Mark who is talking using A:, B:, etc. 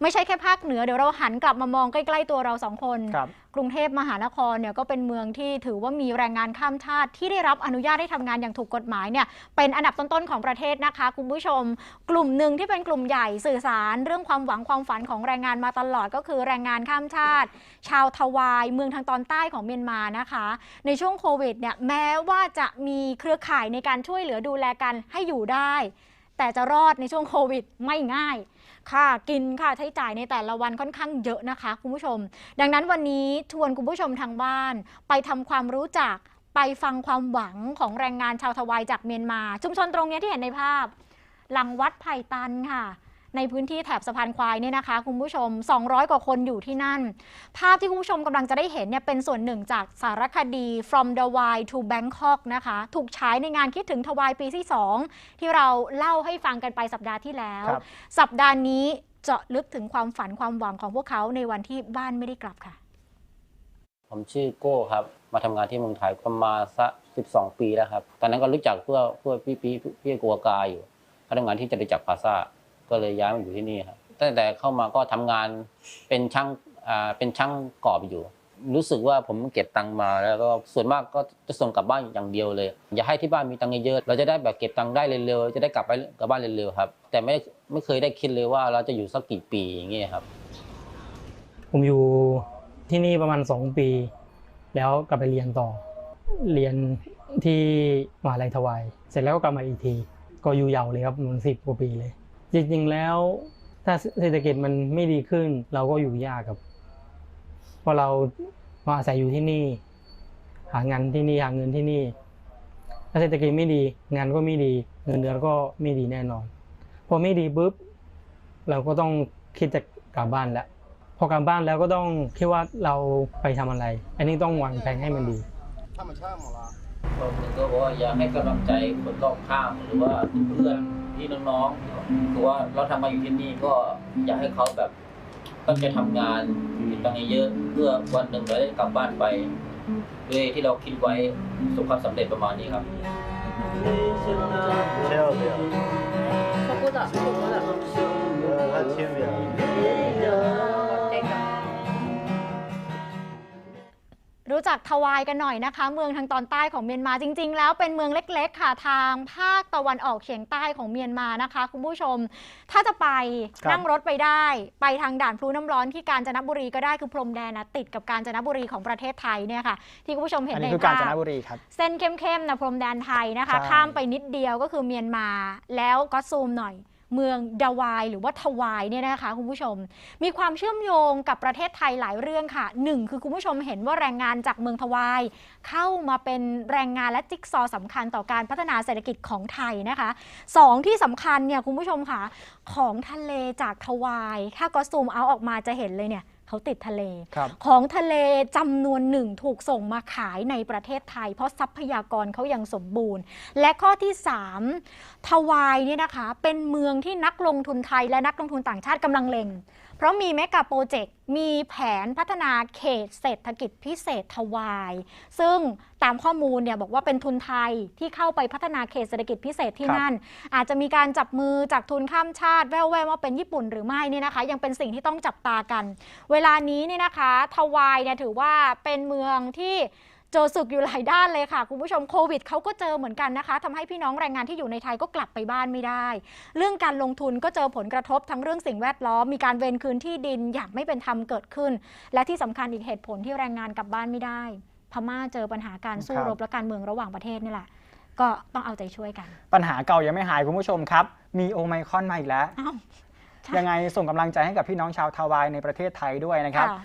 A: ไม่ใช่แค่ภาคเหนือเดี๋ยวเราหันกลับมามองใกล้ ๆ ตัวเราสองคน
B: ครับ
A: กรุงเทพมหานครเนี่ยก็เป็นเมืองที่ถือว่ามีแรงงานข้ามชาติ ที่ได้รับอนุญาตให้ทำงานอย่างถูกกฎหมายเนี่ยเป็นอันดับต้นๆของประเทศนะคะ คุณผู้ชม กลุ่มหนึ่งที่เป็นกลุ่มใหญ่สื่อสาร เรื่องความหวังความฝันของแรงงานมาตลอดก็คือแรงงานข้ามชาติ ชาวทวายเมืองทางตอนใต้ของเมียนมานะคะ ในช่วงโควิดเนี่ยแม้ว่าจะมีเครือข่ายในการช่วยเหลือดูแลกันให้อยู่ได้ แต่จะรอดในช่วงโควิดไม่ง่าย ค่ากินค่าใช้จ่ายในแต่ละวันค่อนข้างเยอะนะคะคุณผู้ชม ดังนั้นวันนี้ชวนคุณผู้ชมทางบ้าน ไปทำความรู้จักไปฟังความหวังของแรงงานชาวทวายจากเมียนมา ชุมชนตรงนี้ที่เห็นในภาพ หลังวัดไผ่ตันค่ะ ในพื้นที่แถบสะพานควายเนี่ยนะคะคุณผู้ชม 200 กว่าคนอยู่ที่นั่น ภาพที่คุณผู้ชมกำลังจะได้เห็นเนี่ยเป็นส่วนหนึ่งจากสารคดี From the Wild to Bangkok นะคะ ถูกฉายในงานคิดถึงทวายปีที่ 2 ที่เราเล่าให้ฟังกันไปสัปดาห์ที่แล้ว
B: ครับ
A: สัปดาห์นี้เจาะลึกถึงความฝันความหวังของพวกเขาในวันที่บ้านไม่ได้กลับค่ะ
C: ผมชื่อโก้ครับ มาทำงานที่เมืองไทยประมาณสัก12 ปีแล้วครับ ตอนนั้นก็รู้จักเพื่อเพื่อพี่พี่พี่กัวกาอยู่เขาทำงานที่จตุจักรพลาซ่า ก็เลยย้ายมาอยู่ที่นี่ครับตั้งแต่เข้ามาก็ทำงานเป็นช่างอ่าเป็นช่างกรอบอยู่ รู้สึกว่าผมเก็บตังค์มาแล้วก็ส่วนมากก็จะส่งกลับบ้านอย่างเดียวเลย อย่าให้ที่บ้านมีตังค์เยอะเราจะได้แบบเก็บตังค์ได้เร็วๆจะได้กลับไปกลับบ้านเร็วๆครับ แต่ไม่ไม่เคยได้คิดเลยว่าเราจะอยู่สักกี่ปีอย่างเงี้ยครับ
D: ผมอยู่ที่นี่ประมาณสองปี แล้วกลับไปเรียนต่อ เรียนที่มหาลัยทวายเสร็จแล้วก็กลับมาอีกที ก็อยู่ยาวเลยครับมันสิบกว่าปีเลย จริงๆแล้ว ถ้าเศรษฐกิจมันไม่ดีขึ้น เราก็อยู่ยากครับเพราะเรามาอาศัยอยู่ที่นี่ หางานที่นี่หาเงินที่นี่ถ้าเศรษฐกิจไม่ดีงานก็ไม่ดี เงินเดือนก็ไม่ดีแน่นอน พอไม่ดีปุ๊บเราก็ต้องคิดจะกลับบ้านแล้วพอกลับบ้านแล้วก็ต้องคิดว่าเราไปทำอะไร อันนี้ต้องวางแผนให้มันดี
C: ผมก็บอกว่าอย่าให้กำลังใจคนรอบข้างหรือว่าเพื่อน พี่น้องๆคือว่าเราทำมาอยู่ที่นี่ก็อยากให้เขาแบบตั้งใจทำงานมีตังค์เยอะเพื่อวันหนึ่งเราได้กลับบ้านไปด้วยที่เราคิดไว้ประสบความสำเร็จประมาณนี้ครับ
A: รู้จักทวายกันหน่อยนะคะ เมืองทางตอนใต้ของเมียนมาจริง ๆ แล้วเป็นเมืองเล็ก ๆ ค่ะทางภาคตะวันออกเฉียงใต้ของเมียนมานะคะ คุณผู้ชม ถ้าจะไป
B: ครับ
A: นั่งรถไปได้ ไปทางด่านพลูน้ำร้อนที่กาญจนบุรีก็ได้คือพรมแดนนะติดกับกาญจนบุรีของประเทศไทยเนี่ยค่ะ ที่คุณผู้ชมเห็น
B: อัน
A: ใน
B: นี้คือกาญ
A: ภา
B: จน
A: พ
B: บุรีครับ
A: เส้นเข้มๆนะพรมแดนไทยนะคะ
B: ใช่
A: ข้ามไปนิดเดียวก็คือเมียนมาแล้วก็ซูมหน่อย เมืองดาวายหรือว่าทวายเนี่ยนะคะคุณผู้ชม มีความเชื่อมโยงกับประเทศไทยหลายเรื่องค่ะหนึ่งคือคุณผู้ชมเห็นว่าแรงงานจากเมืองทวาย เข้ามาเป็นแรงงานและจิ๊กซอว์สำคัญต่อการพัฒนาเศรษฐกิจของไทยนะคะสองที่สำคัญเนี่ยคุณผู้ชมค่ะของทะเลจากทวาย ถ้าก็ซูมเอาออกมาจะเห็นเลยเนี่ย เขาติดทะเล
B: ครับ
A: ของทะเลจำนวนหนึ่งถูกส่งมาขายในประเทศไทย เพราะทรัพยากรเขายังสมบูรณ์ และข้อที่ 3 ทวายเนี่ยนะคะ เป็นเมืองที่นักลงทุนไทยและนักลงทุนต่างชาติกำลังเล็ง เพราะมีเมกะโปรเจกต์มีแผนพัฒนาเขตเศรษฐกิจพิเศษทวาย ซึ่งตามข้อมูลเนี่ยบอกว่าเป็นทุนไทยที่เข้าไปพัฒนาเขตเศรษฐกิจพิเศษที่นั่น อาจจะมีการจับมือจากทุนข้ามชาติแว่วๆว่าเป็นญี่ปุ่นหรือไม่นี่นะคะ ยังเป็นสิ่งที่ต้องจับตากัน เวลานี้เนี่ยนะคะทวายเนี่ยถือว่าเป็นเมืองที่ เจอศึกอยู่หลายด้านเลยค่ะคุณผู้ชมโควิดเขาก็เจอเหมือนกันนะคะทำให้พี่น้องแรงงานที่อยู่ในไทยก็กลับไปบ้านไม่ได้ เรื่องการลงทุนก็เจอผลกระทบทั้งเรื่องสิ่งแวดล้อมมีการเวนคืนที่ดินอย่างไม่เป็นธรรมเกิดขึ้น และที่สำคัญอีกเหตุผลที่แรงงานกลับบ้านไม่ได้ พม่าเจอปัญหาการสู้
B: ครับ
A: รบและการเมืองระหว่างประเทศนี่แหละก็ต้องเอาใจช่วยกัน
B: ปัญหาเก่ายังไม่หายคุณผู้ชมครับ มีโอไมครอนมาอีกแล้ว
A: อ้าวใช่
B: ยังไงส่งกำลังใจให้กับพี่น้องชาวทาวายในประเทศไทยด้วยนะครับ
A: ค่ะ